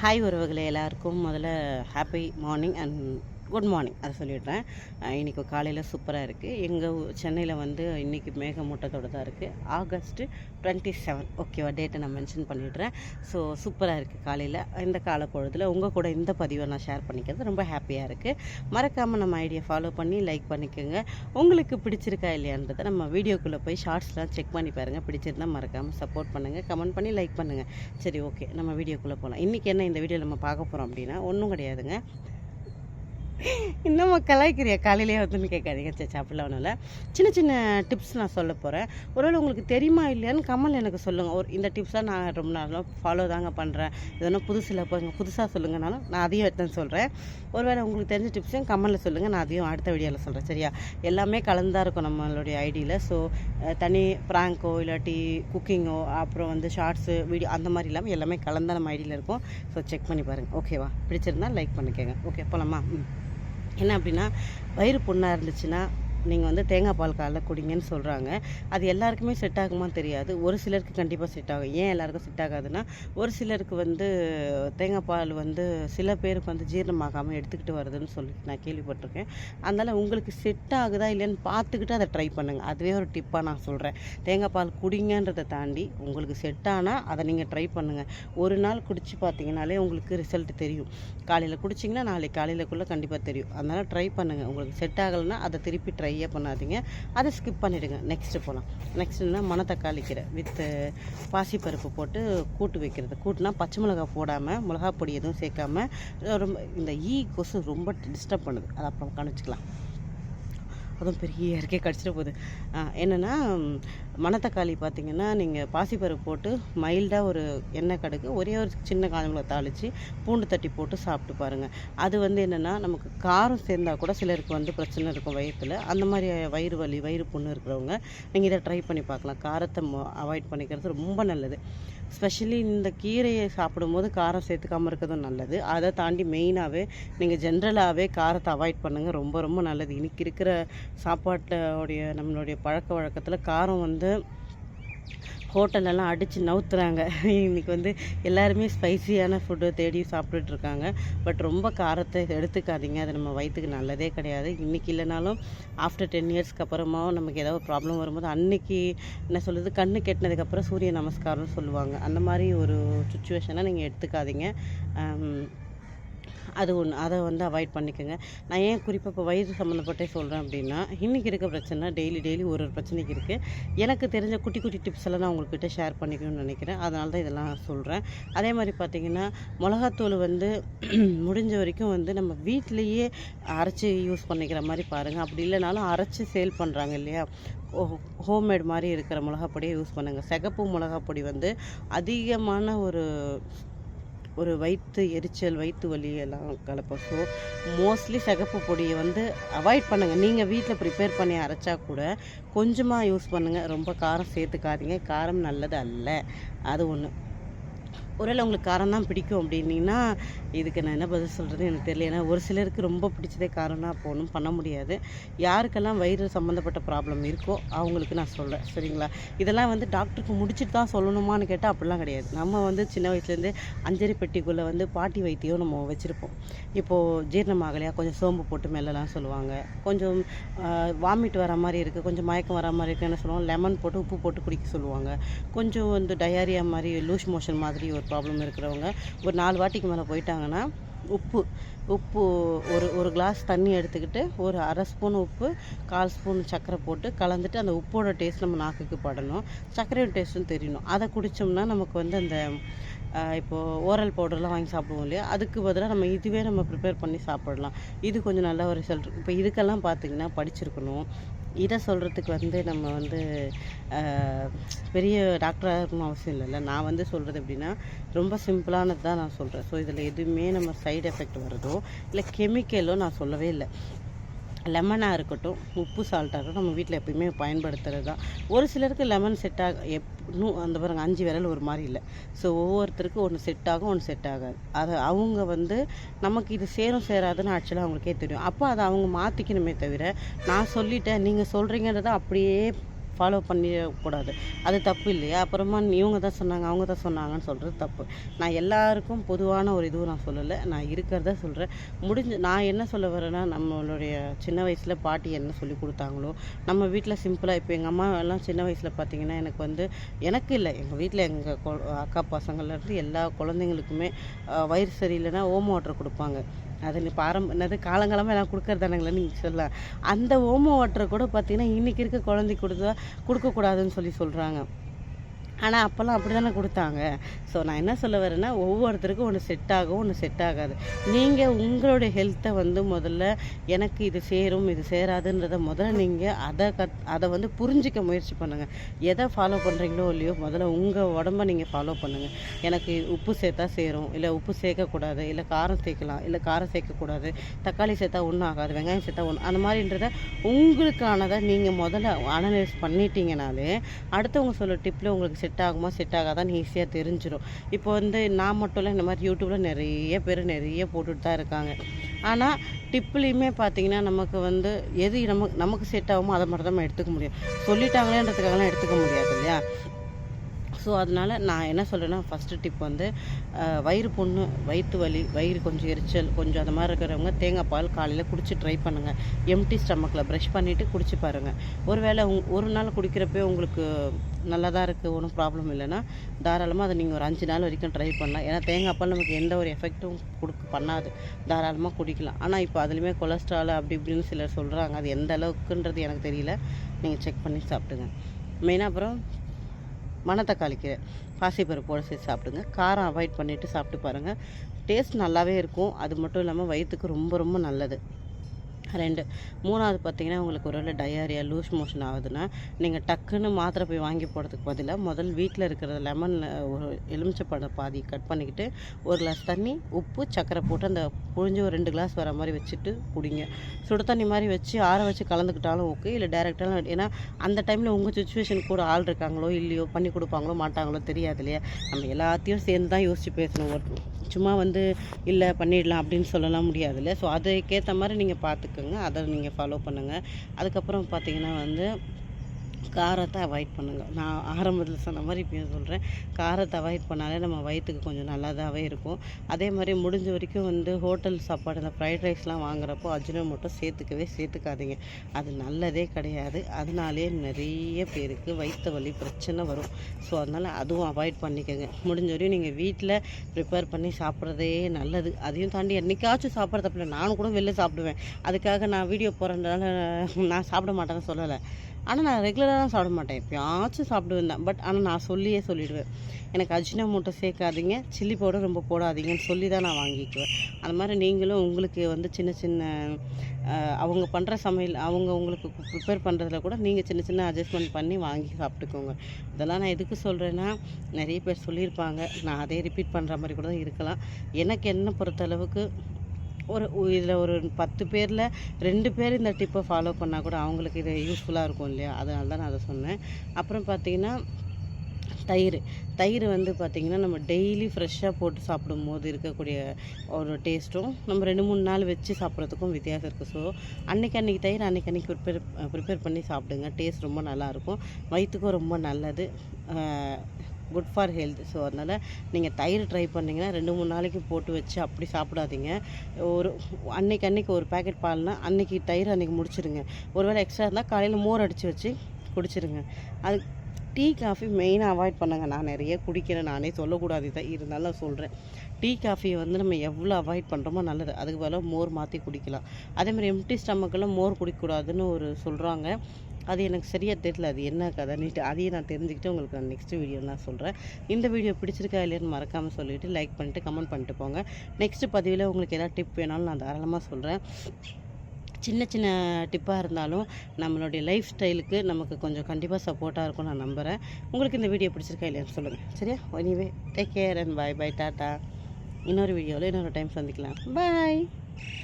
Hi உறவுகளை எல்லாருக்கும். முதல்ல happy morning and good morning அதை சொல்லிடுறேன். இன்றைக்கி காலையில் சூப்பராக இருக்குது எங்கள் சென்னையில் வந்து இன்றைக்கி மேகமூட்டத்தோடு தான் இருக்குது ஆகஸ்ட்டு டுவெண்ட்டி செவன் ஓகேவா டேட்டை நான் மென்ஷன் பண்ணிடுறேன். ஸோ சூப்பராக இருக்குது காலையில். இந்த காலப்பொழுதில் உங்கள் கூட இந்த பதிவை நான் ஷேர் பண்ணிக்கிறது ரொம்ப ஹாப்பியாக இருக்குது மறக்காமல் நம்ம ஐடியா ஃபாலோ பண்ணி லைக் பண்ணிக்கோங்க. உங்களுக்கு பிடிச்சிருக்கா இல்லையான்றதை நம்ம வீடியோக்குள்ளே போய் ஷார்ட்ஸ்லாம் செக் பண்ணி பாருங்கள் பிடிச்சிருந்தா மறக்காமல் சப்போர்ட் பண்ணுங்கள் கமெண்ட் பண்ணி லைக் பண்ணுங்கள் சரி ஓகே நம்ம வீடியோக்குள்ளே போகலாம் இன்றைக்கி என்ன இந்த வீடியோவில் நம்ம பார்க்க போகிறோம் அப்படின்னா ஒன்றும் கிடையாதுங்க. இன்னும் கலாய்க்கிறியா? காலையிலேயே வந்துன்னு கேட்காதீங்க சே அப்படிலாம் ஒன்றும் இல்லை. சின்ன சின்ன டிப்ஸ் நான் சொல்ல போகிறேன் ஒருவேளை உங்களுக்கு தெரியுமா இல்லையான்னு கமல் எனக்கு சொல்லுங்கள் ஒரு இந்த டிப்ஸாக நான் ரொம்ப நாளும் ஃபாலோ தாங்க பண்ணுறேன் இதெல்லாம் புதுசில் போங்க. புதுசாக சொல்லுங்கனாலும் நான் அதையும் எடுத்து சொல்கிறேன் ஒருவேளை உங்களுக்கு தெரிஞ்ச டிப்ஸையும் கமலில் சொல்லுங்கள் நான் அதையும் அடுத்த வீடியோவில் சொல்கிறேன் சரியா? எல்லாமே கலந்தாக இருக்கும் நம்மளுடைய ஐடியில் ஸோ தனி ப்ராங்கோ இல்லாட்டி குக்கிங்கோ அப்புறம் வந்து ஷார்ட்ஸு வீடியோ அந்த மாதிரி இல்லாமல் எல்லாமே கலந்தா நம்ம ஐடியில் இருக்கும். ஸோ செக் பண்ணி பாருங்கள் ஓகேவா பிடிச்சிருந்தா லைக் பண்ணிக்கோங்க. ஓகே போகலாமா ம். என்ன அப்படின்னா வயிறு புண்ணாக இருந்துச்சுன்னா நீங்கள் வந்து தேங்காய் பால் காலைல குடிங்கன்னு சொல்கிறாங்க அது எல்லாருக்குமே செட் ஆகுமா தெரியாது. ஒரு சிலருக்கு கண்டிப்பாக செட் ஆகும். ஏன் எல்லாருக்கும் செட் ஆகாதுன்னா ஒரு சிலருக்கு வந்து தேங்காய் பால் வந்து சில பேருக்கு வந்து ஜீரணமாகாமல் எடுத்துக்கிட்டு வருதுன்னு சொல்லி நான் கேள்விப்பட்டிருக்கேன். அதனால் உங்களுக்கு செட் ஆகுதா இல்லைன்னு பார்த்துக்கிட்டு அதை ட்ரை பண்ணுங்கள் அதுவே ஒரு டிப்பாக நான் சொல்கிறேன் தேங்காய் பால் குடிங்கன்றதை தாண்டி உங்களுக்கு செட் ஆனால் அதை நீங்கள் ட்ரை பண்ணுங்கள் ஒரு நாள் குடிச்சு பார்த்தீங்கனாலே உங்களுக்கு ரிசல்ட் தெரியும். காலையில் குடிச்சிங்கன்னா நாளைக்கு காலையிலக்குள்ளே கண்டிப்பாக தெரியும். அதனால் ட்ரை பண்ணுங்கள் உங்களுக்கு செட் ஆகலைன்னா அதை திருப்பி ட்ரை ஃப்ரையே பண்ணாதீங்க. அதை ஸ்கிப் பண்ணிவிடுங்க நெக்ஸ்ட்டு போகலாம் நெக்ஸ்ட்டுனா மணத்தக்காளி கீரை வித்து பாசிப்பருப்பு போட்டு கூட்டு வைக்கிறது. கூட்டுனா பச்சை மிளகா போடாமல் மிளகா பொடி எதுவும் சேர்க்காம ரொம்ப இந்த ஈ கொசு ரொம்ப டிஸ்டர்ப் பண்ணுது. அதை அப்புறம் கணிச்சிக்கலாம். அதுவும் பெரிய இயற்கை கடிச்சிட்டு போகுது. என்னென்னா மணத்தக்காளி பார்த்திங்கன்னா நீங்கள் பாசிப்பருப்பு போட்டு மைல்டாக ஒரு எண்ணெய் கடுகு ஒரே ஒரு சின்ன காஞ்சமிளகா தாளித்து பூண்டு தட்டி போட்டு சாப்பிட்டு பாருங்கள் அது வந்து என்னென்னா நமக்கு காரம் சேர்ந்தா கூட சிலருக்கு வந்து பிரச்சனை இருக்கும் வயிற்றில் அந்த மாதிரி வயிறு வலி வயிறு புண்ணு இருக்கிறவங்க நீங்கள் இதை ட்ரை பண்ணி பார்க்கலாம். காரத்தை அவாய்ட் பண்ணிக்கிறது ரொம்ப நல்லது. ஸ்பெஷலி இந்த கீரையை சாப்பிடும்போது காரம் சேர்த்துக்காமல் இருக்கிறதும் நல்லது. அதை தாண்டி மெயினாகவே நீங்கள் ஜென்ரலாகவே காரத்தை அவாய்ட் பண்ணுங்கள் ரொம்ப ரொம்ப நல்லது. இன்னைக்கு இருக்கிற சாப்பாட்டோடைய நம்மளுடைய பழக்க வழக்கத்தில் காரம் வந்து ஹோட்டலெல்லாம் அடித்து நவுத்துறாங்க. இன்றைக்கி வந்து எல்லாருமே ஸ்பைசியான ஃபுட்டை தேடி சாப்பிட்டுட்டு இருக்காங்க பட் ரொம்ப காரத்தை எடுத்துக்காதீங்க. அது நம்ம வயிற்றுக்கு நல்லதே கிடையாது. இன்றைக்கி இல்லைனாலும் ஆஃப்டர் டென் இயர்ஸ்க்கு அப்புறமா நமக்கு ஏதாவது ப்ராப்ளம் வரும்போது அன்னைக்கு என்ன சொல்லுது கண்ணு கெட்டினதுக்கப்புறம் சூரிய நமஸ்காரம்னு சொல்லுவாங்க. அந்த மாதிரி ஒரு சுச்சுவேஷனை நீங்கள் எடுத்துக்காதீங்க. அது ஒன்று அதை வந்து அவாய்ட் பண்ணிக்கோங்க. நான் ஏன் குறிப்பாக இப்போ வயிறு சம்மந்தப்பட்டே சொல்கிறேன் அப்படின்னா இன்றைக்கி இருக்க பிரச்சனை டெய்லி டெய்லி ஒரு ஒரு பிரச்சனைக்கு இருக்குது எனக்கு தெரிஞ்ச குட்டி குட்டி டிப்ஸ் எல்லாம் நான் உங்கள்கிட்ட ஷேர் பண்ணிக்கணும்னு நினைக்கிறேன். அதனால தான் இதெல்லாம் சொல்கிறேன் அதே மாதிரி பார்த்திங்கன்னா மிளகாத்தூள் வந்து முடிஞ்ச வரைக்கும் வந்து நம்ம வீட்டிலையே அரைச்சி யூஸ் பண்ணிக்கிற மாதிரி பாருங்கள் அப்படி இல்லைனாலும் அரைச்சி சேல் பண்ணுறாங்க இல்லையா? ஹோம்மேட் மாதிரி இருக்கிற மிளகாப்பொடியை யூஸ் பண்ணுங்கள் சிகப்பு மிளகாப்பொடி வந்து அதிகமான ஒரு ஒரு வயிற்று எரிச்சல் வயிற்று வலி எல்லாம் கலப்போம் ஸோ மோஸ்ட்லி சிகப்பு பொடியை வந்து அவாய்ட் பண்ணுங்கள் நீங்கள் வீட்டில் ப்ரிப்பேர் பண்ணி அரைச்சா கூட கொஞ்சமாக யூஸ் பண்ணுங்கள் ரொம்ப காரம் சேர்த்துக்காதீங்க. காரம் நல்லது அல்ல. அது ஒன்று ஒருவேளை உங்களுக்கு காரம் தான் பிடிக்கும் அப்படின்னீங்கன்னா இதுக்கு நான் என்ன பதில் சொல்கிறது எனக்கு தெரியல. ஏன்னா ஒரு சிலருக்கு ரொம்ப பிடிச்சதே காரம்னா அப்போ ஒன்றும் பண்ண முடியாது. யாருக்கெல்லாம் வயிறு சம்மந்தப்பட்ட ப்ராப்ளம் இருக்கோ அவங்களுக்கு நான் சொல்கிறேன் சரிங்களா? இதெல்லாம் வந்து டாக்டருக்கு முடிச்சுட்டு தான் சொல்லணுமான்னு கேட்டால் அப்படிலாம் கிடையாது. நம்ம வந்து சின்ன வயசுலேருந்து அஞ்சரி பெட்டிக்குள்ளே வந்து பாட்டி வைத்தியம் நம்ம வச்சுருப்போம். இப்போது ஜீரணமாகலையா? கொஞ்சம் சோம்பு போட்டு மெல்லலாம் சொல்லுவாங்க. கொஞ்சம் வாமிட் வர மாதிரி இருக்குது கொஞ்சம் மயக்கம் வர மாதிரி இருக்குது என்ன சொல்லுவாங்க. லெமன் போட்டு உப்பு போட்டு குடிக்க சொல்லுவாங்க. கொஞ்சம் வந்து டயாரியா மாதிரி லூஸ் மோஷன் மாதிரி ஒரு ப்ராப்ளம் இருக்கிறவங்க ஒரு நாலு வாட்டிக்கு மேலே போயிட்டாங்கன்னா உப்பு உப்பு ஒரு ஒரு கிளாஸ் தண்ணி எடுத்துக்கிட்டு ஒரு அரை ஸ்பூன் உப்பு கால் ஸ்பூன் சர்க்கரை போட்டு கலந்துட்டு அந்த உப்போட டேஸ்ட் நம்ம நாக்குக்கு படணும். சர்க்கரையோட டேஸ்ட்டும் தெரியணும். அதை குடித்தோம்னா நமக்கு வந்து அந்த இப்போது ஓரல் பவுடர்லாம் வாங்கி சாப்பிடுவோம் இல்லையா? அதுக்கு பதிலாக நம்ம இதுவே நம்ம ப்ரிப்பேர் பண்ணி சாப்பிடலாம். இது கொஞ்சம் நல்ல ஒரு ரிசல்ட் இப்போ இதுக்கெல்லாம் பார்த்திங்கன்னா படிச்சிருக்கணும். இதை சொல்கிறதுக்கு வந்து நம்ம வந்து பெரிய டாக்டராக இருக்கணும் அவசியம் இல்லைல்ல. நான் வந்து சொல்கிறது எப்படின்னா ரொம்ப சிம்பிளானது தான் நான் சொல்கிறேன் ஸோ இதில் எதுவுமே நம்ம சைடு எஃபெக்ட் வருதோ இல்லை கெமிக்கலோ நான் சொல்லவே இல்லை. லெமனாக இருக்கட்டும் உப்பு சால்ட்டாக இருக்கட்டும் நம்ம வீட்டில் எப்பயுமே பயன்படுத்துகிறது தான் ஒரு சிலருக்கு லெமன் செட் ஆக எப் அந்த பாருங்க அஞ்சு விரல் ஒரு மாதிரி இல்லை. ஸோ ஒவ்வொருத்தருக்கும் ஒன்று செட் ஆகும் ஒன்று செட் ஆகாது. அது அவங்க வந்து நமக்கு இது சேரும் சேராதுன்னு ஆக்சுவலாக அவங்களுக்கே தெரியும். அப்போ அதை அவங்க மாற்றிக்கணுமே தவிர நான் சொல்லிட்டேன் நீங்கள் சொல்கிறீங்கன்றத அப்படியே ஃபாலோ பண்ணிடக்கூடாது அது தப்பு இல்லையா? அப்புறமா இவங்க தான் சொன்னாங்க அவங்க தான் சொன்னாங்கன்னு சொல்கிறது தப்பு. நான் எல்லாருக்கும் பொதுவான ஒரு இதுவும் நான் சொல்லலை. நான் இருக்கிறத சொல்கிறேன் முடிஞ்சு நான் என்ன சொல்ல வரேன்னா நம்மளுடைய சின்ன வயசில் பாட்டி என்ன சொல்லி கொடுத்தாங்களோ நம்ம வீட்டில் சிம்பிளாக இப்போ எங்கள் அம்மா எல்லாம் சின்ன வயசில் பார்த்தீங்கன்னா எனக்கு வந்து எனக்கு இல்லை. எங்கள் வீட்டில் எங்கள் அக்கா பசங்கள்லேருந்து எல்லா குழந்தைங்களுக்குமே வயிறு சரியில்லைன்னா ஓம் வாட்டர் கொடுப்பாங்க. அது பாரம் என்னது காலங்காலமாக எல்லாம் கொடுக்கறதானுங்களே நீங்கள் சொல்லலாம் அந்த ஓம வாட்டரை கூட பார்த்தீங்கன்னா இன்றைக்கி இருக்க குழந்தை கொடுத்தா கொடுக்கக்கூடாதுன்னு சொல்லி சொல்கிறாங்க ஆனால் அப்போல்லாம் அப்படி தானே கொடுத்தாங்க. ஸோ நான் என்ன சொல்ல வரேன்னா ஒவ்வொருத்தருக்கும் ஒன்று செட் ஆகும் ஒன்று செட் ஆகாது. நீங்கள் உங்களுடைய ஹெல்த்தை வந்து முதல்ல எனக்கு இது சேரும் இது சேராதுன்றத முதல்ல நீங்கள் அதை கத் அதை வந்து புரிஞ்சிக்க முயற்சி பண்ணுங்கள் எதை ஃபாலோ பண்ணுறீங்களோ இல்லையோ முதல்ல உங்கள் உடம்ப நீங்கள் ஃபாலோ பண்ணுங்கள் எனக்கு உப்பு சேர்த்தா சேரும் இல்லை உப்பு சேர்க்கக்கூடாது இல்லை காரம் சேர்க்கலாம் இல்லை காரம் சேர்க்கக்கூடாது தக்காளி சேர்த்தா ஒன்றும் ஆகாது வெங்காயம் சேர்த்தா ஒன்று அந்த மாதிரின்றத உங்களுக்கானதை நீங்கள் முதல்ல அனலைஸ் பண்ணிட்டீங்கனாலே அடுத்தவங்க சொல்ல டிப்பில் உங்களுக்கு செட் செட் ஆகுமா செட் ஆகாதான்னு ஈஸியாக தெரிஞ்சிடும் இப்போ வந்து நான் மட்டும் இல்லை இந்த மாதிரி யூடியூப்பில் நிறைய பேர் நிறைய போட்டுட்டு தான் இருக்காங்க. ஆனால் டிப்புலேயுமே பார்த்தீங்கன்னா நமக்கு வந்து எது நமக்கு நமக்கு செட் ஆகுமோ அதை மட்டும் தான் நம்ம எடுத்துக்க முடியும். சொல்லிட்டாங்களேன்றதுக்காகலாம் எடுத்துக்க முடியாது இல்லையா? ஸோ அதனால் நான் என்ன சொல்கிறேன்னா ஃபஸ்ட்டு டிப் வந்து வயிறு புண்ணு வயிற்று வலி வயிறு கொஞ்சம் எரிச்சல் கொஞ்சம் அந்த மாதிரி இருக்கிறவங்க தேங்காய் பால் காலையில் குடிச்சு ட்ரை பண்ணுங்கள் எம்டி ஸ்டமக்கில் ப்ரஷ் பண்ணிவிட்டு குடிச்சு பாருங்கள் ஒருவேளை உங் ஒரு நாள் குடிக்கிறப்பே உங்களுக்கு நல்லா தான் இருக்குது ஒன்றும் ப்ராப்ளம் இல்லைன்னா தாராளமாக அதை நீங்கள் ஒரு அஞ்சு நாள் வரைக்கும் ட்ரை பண்ணலாம். ஏன்னா தேங்காய் பால் நமக்கு எந்த ஒரு எஃபெக்ட்டும் கொடுக்க பண்ணாது. தாராளமாக குடிக்கலாம். ஆனால் இப்போ அதுலேயுமே கொலஸ்ட்ரால் அப்படி இப்படின்னு சிலர் சொல்கிறாங்க அது எந்த அளவுக்குன்றது எனக்கு தெரியல. நீங்கள் செக் பண்ணி சாப்பிடுங்க. மெயினாக அப்புறம் மணத்தக்காளி கீரை. பாசிப்பருப்போடு சேர்த்து சாப்பிடுங்க. காரம் அவாய்ட் பண்ணிவிட்டு சாப்பிட்டு பாருங்கள் டேஸ்ட் நல்லாவே இருக்கும். அது மட்டும் இல்லாமல் வயிற்றுக்கு ரொம்ப ரொம்ப நல்லது. ரெண்டு. மூணாவது பார்த்தீங்கன்னா உங்களுக்கு ஒருவேளை டயாரியா லூஸ் மோஷன் ஆகுதுன்னா நீங்கள் டக்குன்னு மாத்திரை போய் வாங்கி போடுறதுக்கு பதிலாக முதல் வீட்டில் இருக்கிற லெமனில் ஒரு எலுமிச்சப்பழம் பாதி கட் பண்ணிக்கிட்டு ஒரு கிளாஸ் தண்ணி உப்பு சக்கரை போட்டு அந்த புழிஞ்சு ஒரு ரெண்டு கிளாஸ் வர மாதிரி வச்சுட்டு குடிங்க. சுடு தண்ணி மாதிரி வச்சு ஆற வச்சு கலந்துக்கிட்டாலும் ஓகே இல்லை டேரெக்டாலும் ஏன்னா அந்த டைமில் உங்கள் சுச்சுவேஷன் கூட ஆள் இருக்காங்களோ இல்லையோ பண்ணி கொடுப்பாங்களோ மாட்டாங்களோ தெரியாது இல்லையா? நம்ம எல்லாத்தையும் சேர்ந்து தான் யோசித்து பேசணும் ஒரு சும்மா வந்து இல்லை பண்ணிடலாம் அப்படின்னு சொல்லலாம் முடியாதுல்ல. ஸோ அதுக்கேற்ற மாதிரி நீங்கள் பார்த்துக்கோங்க அதை நீங்கள் ஃபாலோ பண்ணுங்கள் அதுக்கப்புறம் பார்த்தீங்கன்னா வந்து காரத்தை அவாய்ட் பண்ணுங்கள் நான் ஆரம்பத்தில் சொன்ன மாதிரி இப்பயும் சொல்கிறேன் காரத்தை அவாய்ட் பண்ணாலே நம்ம வயிற்றுக்கு கொஞ்சம் நல்லதாகவே இருக்கும். அதே மாதிரி முடிஞ்ச வரைக்கும் வந்து ஹோட்டல் சாப்பாடு இந்த ஃப்ரைட் ரைஸ்லாம் வாங்குறப்போ அஜினோமோட்டோ சேர்த்துக்கவே சேர்த்துக்காதீங்க. அது நல்லதே கிடையாது. அதனாலே நிறைய பேருக்கு வயிற்று வலி பிரச்சனை வரும். ஸோ அதனால் அதுவும் அவாய்ட் பண்ணிக்கோங்க. முடிஞ்ச வரையும் நீங்கள் வீட்டில் ப்ரிப்பேர் பண்ணி சாப்பிட்றதே நல்லது. அதையும் தாண்டி என்றைக்காச்சும் சாப்பிட்றது அப்படின்னா நானும் கூட வெளில சாப்பிடுவேன். அதுக்காக நான் வீடியோ போகிறதுனால நான் சாப்பிட மாட்டேன்னு சொல்லலை. ஆனால் நான் ரெகுலராக தான் சாப்பிட மாட்டேன். எப்பயாச்சும் சாப்பிடுவேன் தான். பட் ஆனால் நான் சொல்லியே சொல்லிவிடுவேன் எனக்கு அஜினோமோட்டோ சேர்க்காதீங்க. சில்லி பவுடர் ரொம்ப போடாதீங்கன்னு சொல்லி தான் நான் வாங்கிக்குவேன். அந்த மாதிரி நீங்களும் உங்களுக்கு வந்து சின்ன சின்ன அவங்க பண்ணுற சமையல் அவங்க உங்களுக்கு ப்ரிப்பேர் பண்ணுறதுல கூட நீங்கள் சின்ன சின்ன அட்ஜஸ்ட்மெண்ட் பண்ணி வாங்கி சாப்பிட்டுக்கோங்க. இதெல்லாம் நான் எதுக்கு சொல்கிறேன்னா நிறைய பேர் சொல்லியிருப்பாங்க. நான் அதே ரிப்பீட் பண்ணுற மாதிரி கூட தான் இருக்கலாம். எனக்கு என்ன பொறுத்தளவுக்கு ஒரு இதில் ஒரு பத்து பேரில் ரெண்டு பேர் இந்த டிப்பை ஃபாலோ பண்ணால் கூட அவங்களுக்கு இது யூஸ்ஃபுல்லாக இருக்கும் இல்லையா? அதனால தான் நான் அதை சொன்னேன். அப்புறம் பார்த்திங்கன்னா தயிர். தயிர் வந்து பார்த்திங்கன்னா நம்ம டெய்லி ஃப்ரெஷ்ஷாக போட்டு சாப்பிடும் போது இருக்கக்கூடிய ஒரு டேஸ்ட்டும் நம்ம ரெண்டு மூணு நாள் வச்சு சாப்பிட்றதுக்கும் வித்தியாசம் இருக்குது ஸோ அன்றைக்கி அன்னைக்கு தயிர் அன்றைக்கி அன்னைக்கு ப்ரிப்பேர் ப்ரிப்பேர் பண்ணி சாப்பிடுங்க. டேஸ்ட் ரொம்ப நல்லாயிருக்கும் வயிற்றுக்கும் ரொம்ப நல்லது. குட் ஃபார் ஹெல்த் ஸோ அதனால் நீங்கள் தயிர் ட்ரை பண்ணிங்கன்னா ரெண்டு மூணு நாளைக்கு போட்டு வச்சு அப்படி சாப்பிடாதீங்க. ஒரு அன்னைக்கு அன்னைக்கு ஒரு பேக்கெட் பால்னா அன்னைக்கு தயிர் அன்னைக்கு முடிச்சிடுங்க ஒருவேளை எக்ஸ்ட்ரா இருந்தால் காலையில் மோர் அடித்து வச்சு குடிச்சிடுங்க அது டீ காஃபி மெயினாக அவாய்ட் பண்ணுங்க. நான் நிறைய குடிக்கிறேன். நானே சொல்லக்கூடாது. தான் இருந்தாலும் நான் சொல்கிறேன் டீ காஃபியை வந்து நம்ம எவ்வளோ அவாய்ட் பண்ணுறோமோ நல்லது. அதுக்கு பதிலாக மோர் மாற்றி குடிக்கலாம். அதே மாதிரி எம்டி ஸ்டமக்கில் மோர் குடிக்கக்கூடாதுன்னு ஒரு சொல்கிறாங்க அது எனக்கு சரியாக தெரியல. அது என்ன கதை நீட்டு அதையும் நான் தெரிஞ்சுக்கிட்டு உங்களுக்கு நான் நெக்ஸ்ட் வீடியோ நான் சொல்கிறேன் இந்த வீடியோ பிடிச்சிருக்கா இல்லையான்னு மறக்காமல் சொல்லிவிட்டு லைக் பண்ணிட்டு கமெண்ட் பண்ணிட்டு போங்க. நெக்ஸ்ட் பதிவில் உங்களுக்கு எதாவது டிப் வேணாலும் நான் தாராளமாக சொல்கிறேன் சின்ன சின்ன டிப்பாக இருந்தாலும் நம்மளுடைய லைஃப் ஸ்டைலுக்கு நமக்கு கொஞ்சம் கண்டிப்பாக சப்போர்ட்டாக இருக்கும் நான் நம்புகிறேன் உங்களுக்கு இந்த வீடியோ பிடிச்சிருக்கா இல்லையான்னு சொல்லுங்கள் சரியா? Anyway take care and bye bye tata இன்னொரு வீடியோவில் இன்னொரு டைம் சந்திக்கலாம். பாய்